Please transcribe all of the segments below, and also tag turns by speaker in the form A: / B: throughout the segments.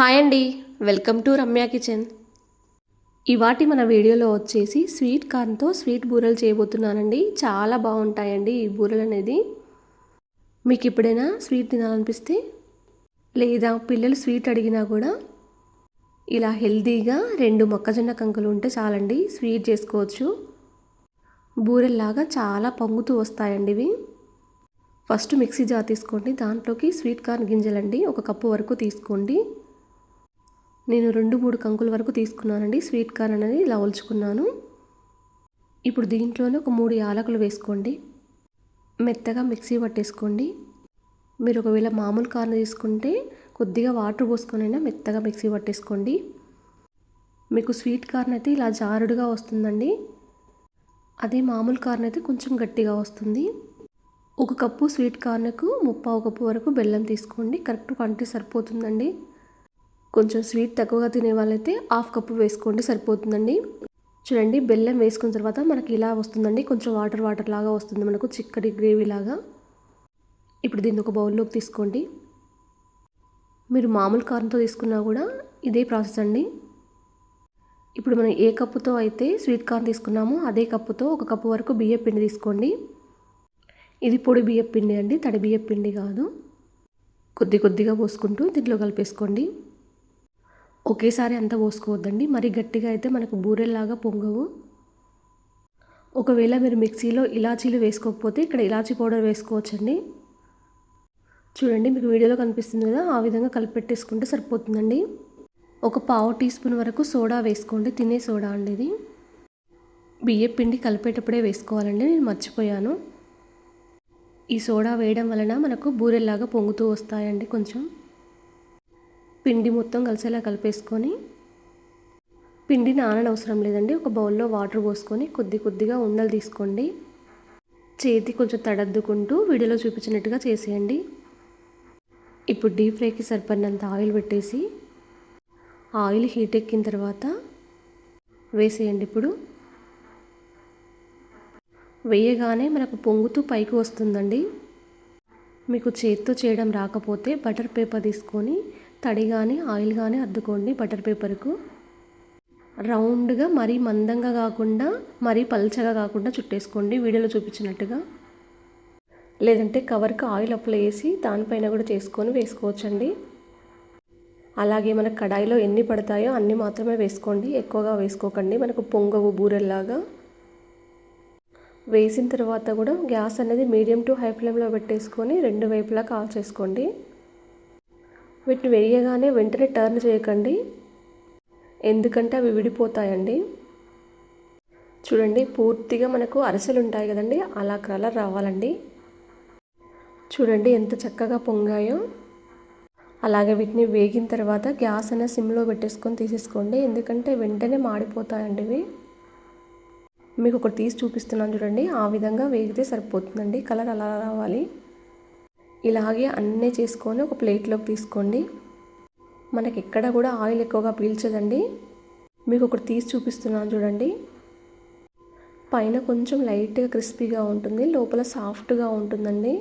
A: Hi అండి. Welcome to Ramya kitchen. ఇవాటి మన వీడియోలో వచ్చేసి స్వీట్ కార్న్తో స్వీట్ బూరెలు చేయబోతున్నానండి. చాలా బాగుంటాయండి ఈ బూరెలు అనేది. మీకు ఎప్పుడైనా స్వీట్ తినాలనిపిస్తే లేదా పిల్లలు స్వీట్ అడిగినా కూడా ఇలా హెల్తీగా రెండు మొక్కజొన్న కంకులు ఉంటే చాలండి స్వీట్ చేసుకోవచ్చు. బూరెల్లాగా చాలా పొంగుతూ వస్తాయండి ఇవి. ఫస్ట్ మిక్సీ జార్ తీసుకోండి. దాంట్లోకి స్వీట్ కార్న్ గింజలండి ఒక కప్పు వరకు తీసుకోండి. నేను రెండు మూడు కంకుల వరకు తీసుకున్నానండి. స్వీట్ కార్న్ అనేది ఇలా ఒలుచుకున్నాను. ఇప్పుడు దీంట్లోనే ఒక మూడు యాలకులు వేసుకోండి. మెత్తగా మిక్సీ పట్టేసుకోండి. మీరు ఒకవేళ మామూలు కార్న్ తీసుకుంటే కొద్దిగా వాటర్ పోసుకొనైనా మెత్తగా మిక్సీ పట్టేసుకోండి. మీకు స్వీట్ కార్న్ అయితే ఇలా జారుడుగా వస్తుందండి. అదే మామూలు కార్న్ అయితే కొంచెం గట్టిగా వస్తుంది. ఒక కప్పు స్వీట్ కార్న్కు ముప్పావు కప్పు వరకు బెల్లం తీసుకోండి. కరెక్ట్ పంటి సరిపోతుందండి. కొంచెం స్వీట్ తక్కువగా తినే వాళ్ళైతే హాఫ్ కప్పు వేసుకోండి సరిపోతుందండి. చూడండి బెల్లం వేసుకున్న తర్వాత మనకి ఇలా వస్తుందండి కొంచెం వాటర్ వాటర్ లాగా వస్తుంది మనకు చిక్కటి గ్రేవీ లాగా. ఇప్పుడు దీన్ని ఒక బౌల్లోకి తీసుకోండి. మీరు మామూలు కారంతో తీసుకున్నా కూడా ఇదే ప్రాసెస్ అండి. ఇప్పుడు మనం ఏ కప్పుతో అయితే స్వీట్ కార్న్ తీసుకున్నామో అదే కప్పుతో ఒక కప్పు వరకు బియ్య పిండి తీసుకోండి. ఇది పొడి బియ్య పిండి అండి తడి బియ్య పిండి కాదు. కొద్ది కొద్దిగా పోసుకుంటూ దీంట్లో కలిపేసుకోండి. ఒకేసారి అంతా పోసుకోవద్దండి. మరి గట్టిగా అయితే మనకు బూరెల్లాగా పొంగవు. ఒకవేళ మీరు మిక్సీలో ఇలాచీలు వేసుకోకపోతే ఇక్కడ ఇలాచీ పౌడర్ వేసుకోవచ్చండి. చూడండి మీకు వీడియోలో కనిపిస్తుంది కదా ఆ విధంగా కలిపెట్టేసుకుంటే సరిపోతుందండి. ఒక పావు టీ స్పూన్ వరకు సోడా వేసుకోండి. తినే సోడా అండి ఇది. బియ్య పిండి కలిపేటప్పుడే వేసుకోవాలండి. నేను మర్చిపోయాను. ఈ సోడా వేయడం వలన మనకు బూరెల్లాగా పొంగుతూ వస్తాయండి కొంచెం. పిండి మొత్తం కలిసేలా కలిపేసుకొని పిండి నాననవసరం లేదండి. ఒక బౌల్లో వాటర్ పోసుకొని కొద్ది కొద్దిగా ఉండలు తీసుకోండి. చేతి కొంచెం తడద్దుకుంటూ వీడియోలో చూపించినట్టుగా చేసేయండి. ఇప్పుడు డీప్ ఫ్రైకి సరిపడినంత ఆయిల్ పెట్టేసి ఆయిల్ హీట్ ఎక్కిన తర్వాత వేసేయండి ఇప్పుడు. వేయగానే మనకు పొంగుతూ పైకి వస్తుందండి. మీకు చేత్తో చేయడం రాకపోతే బటర్ పేపర్ తీసుకొని తడి కానీ ఆయిల్ కానీ అద్దుకోండి బటర్ పేపర్కు. రౌండ్గా మరీ మందంగా కాకుండా మరీ పల్చగా కాకుండా చుట్టేసుకోండి. వీడియోలో చూపించినట్టుగా. లేదంటే కవర్కి ఆయిల్ అప్లై చేసి దానిపైన కూడా చేసుకొని వేసుకోవచ్చండి. అలాగే మనకు కడాయిలో ఎన్ని పడతాయో అన్ని మాత్రమే వేసుకోండి. ఎక్కువగా వేసుకోకండి. మనకు పొంగవు బూరెల్లాగా. వేసిన తర్వాత కూడా గ్యాస్ అనేది మీడియం టు హై ఫ్లేమ్లో పెట్టేసుకొని రెండు వైపులా కాల్ చేసుకోండి వీటిని వేయగానే వెంటనే టర్న్ చేయకండి. ఎందుకంటే అవి విడిపోతాయండి. చూడండి పూర్తిగా మనకు అరసలు ఉంటాయి కదండి అలా కలర్ రావాలండి. చూడండి ఎంత చక్కగా పొంగాయో. అలాగే వీటిని వేగిన తర్వాత గ్యాస్ అనే సిమ్లో పెట్టేసుకొని తీసేసుకోండి. ఎందుకంటే వెంటనే మాడిపోతాయండి ఇవి. మీకు ఒకటి తీసి చూపిస్తున్నాను చూడండి. ఆ విధంగా వేగితే సరిపోతుందండి. కలర్ అలా రావాలి. ఇలాగే అన్నీ చేసుకొని ఒక ప్లేట్లోకి తీసుకోండి. మనకి ఎక్కడ కూడా ఆయిల్ ఎక్కువగా పీల్చదండి. మీకు ఒకటి తీసి చూపిస్తున్నాను చూడండి. పైన కొంచెం లైట్గా క్రిస్పీగా ఉంటుంది లోపల సాఫ్ట్గా ఉంటుందండి.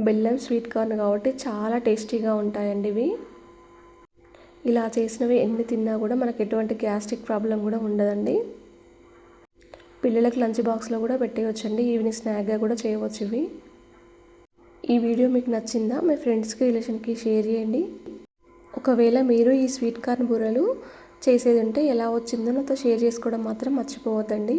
A: బెల్లం స్వీట్ కార్న్ కాబట్టి చాలా టేస్టీగా ఉంటాయండి ఇవి. ఇలా చేసినవి ఎన్ని తిన్నా కూడా మనకు ఎటువంటి గ్యాస్ట్రిక్ ప్రాబ్లం కూడా ఉండదండి. పిల్లలకు లంచ్ బాక్స్లో కూడా పెట్టేయచ్చండి ఈవినింగ్ స్నాక్గా కూడా చేయవచ్చు ఇవి. ఈ వీడియో మీకు నచ్చిందా మీ ఫ్రెండ్స్కి రిలేషన్కి షేర్ చేయండి. ఒకవేళ మీరు ఈ స్వీట్ కార్న్ బూరెలు చేసేది ఉంటే ఎలా వచ్చిందో నాతో షేర్ చేసుకోవడం మాత్రం మర్చిపోవద్దండి.